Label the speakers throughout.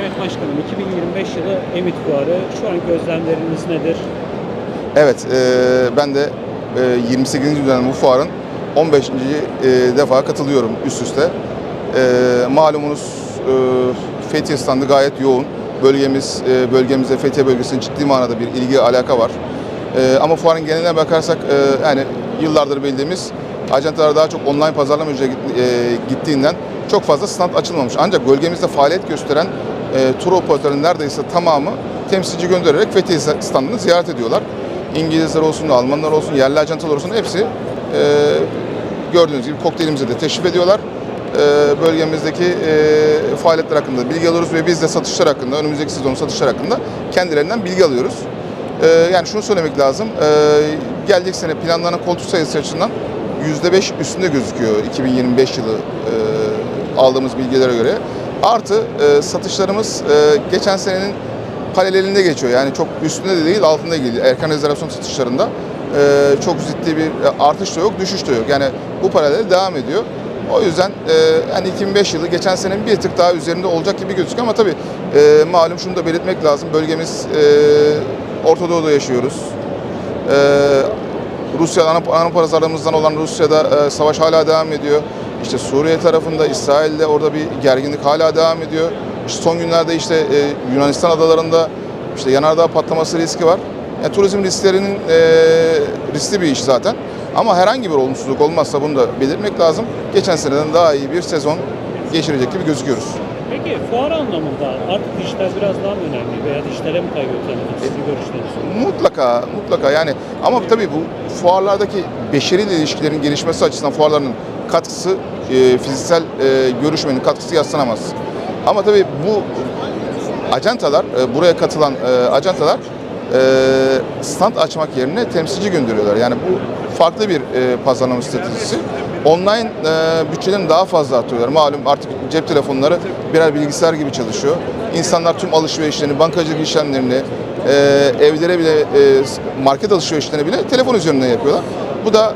Speaker 1: Evet başkanım 2025 yılı Emit Fuarı. Şu an gözlemleriniz nedir?
Speaker 2: Evet, e, ben de e, 28. düzenli bu fuarın 15. e, defa katılıyorum üst üste. E, malumunuz e, Fethiye standı gayet yoğun. Bölgemiz, e, bölgemizde Fethiye bölgesinin ciddi manada bir ilgi alaka var. E, ama fuarın geneline bakarsak e, yani yıllardır bildiğimiz ajantalar daha çok online pazarlama üzerine git- gittiğinden çok fazla stand açılmamış. Ancak bölgemizde faaliyet gösteren e, tur operatörünün neredeyse tamamı temsilci göndererek Fethiye standını ziyaret ediyorlar. İngilizler olsun, Almanlar olsun, yerli ajantalar olsun hepsi e, gördüğünüz gibi kokteylimize de teşrif ediyorlar. E, bölgemizdeki e, faaliyetler hakkında bilgi alıyoruz ve biz de satışlar hakkında, önümüzdeki sezonun satışlar hakkında kendilerinden bilgi alıyoruz. E, yani şunu söylemek lazım, e, gelecek sene planlanan koltuk sayısı açısından %5 üstünde gözüküyor 2025 yılı e, aldığımız bilgilere göre. Artı e, satışlarımız e, geçen senenin paralelinde geçiyor. Yani çok üstünde de değil, altında değil. Erken rezervasyon satışlarında e, çok ciddi bir artış da yok, düşüş de yok. Yani bu paralel devam ediyor. O yüzden e, yani 2005 yılı geçen senenin bir tık daha üzerinde olacak gibi gözüküyor ama tabii e, malum şunu da belirtmek lazım. Bölgemiz e, Orta Doğu'da yaşıyoruz. E, Rusya ana pazarlarımızdan olan Rusya'da e, savaş hala devam ediyor. İşte Suriye tarafında, İsrail'de orada bir gerginlik hala devam ediyor. İşte son günlerde işte e, Yunanistan adalarında işte yanardağ patlaması riski var. Yani turizm risklerinin e, riskli bir iş zaten. Ama herhangi bir olumsuzluk olmazsa bunu da belirtmek lazım. Geçen seneden daha iyi bir sezon geçirecek gibi gözüküyoruz.
Speaker 1: Peki fuar anlamında artık dijital biraz daha mı önemli veya dijitale mi kayıyor tanıdık? Sizin görüşleriniz?
Speaker 2: Mutlaka, mutlaka yani ama tabii bu fuarlardaki beşeri ilişkilerin gelişmesi açısından fuarların katkısı e, fiziksel e, görüşmenin katkısı yaslanamaz. Ama tabii bu ajantalar, e, buraya katılan e, ajantalar e, stand açmak yerine temsilci gönderiyorlar. Yani bu farklı bir e, pazarlama stratejisi. Online e, bütçelerini daha fazla atıyorlar. Malum artık cep telefonları birer bilgisayar gibi çalışıyor. İnsanlar tüm alışverişlerini, bankacılık işlemlerini, e, evlere bile e, market alışverişlerini bile telefon üzerinden yapıyorlar. Bu da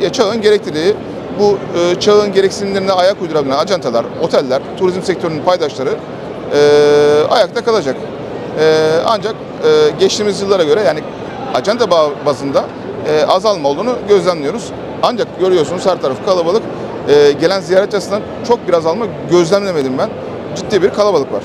Speaker 2: e, çağın gerekliliği. Bu e, çağın gereksinimlerine ayak uydurabilen ajantalar, oteller, turizm sektörünün paydaşları e, ayakta kalacak. E, ancak e, geçtiğimiz yıllara göre yani ajanta ba- bazında e, azalma olduğunu gözlemliyoruz. Ancak görüyorsunuz her taraf kalabalık. E, gelen ziyaretçi açısından çok bir azalma gözlemlemedim ben. Ciddi bir kalabalık var.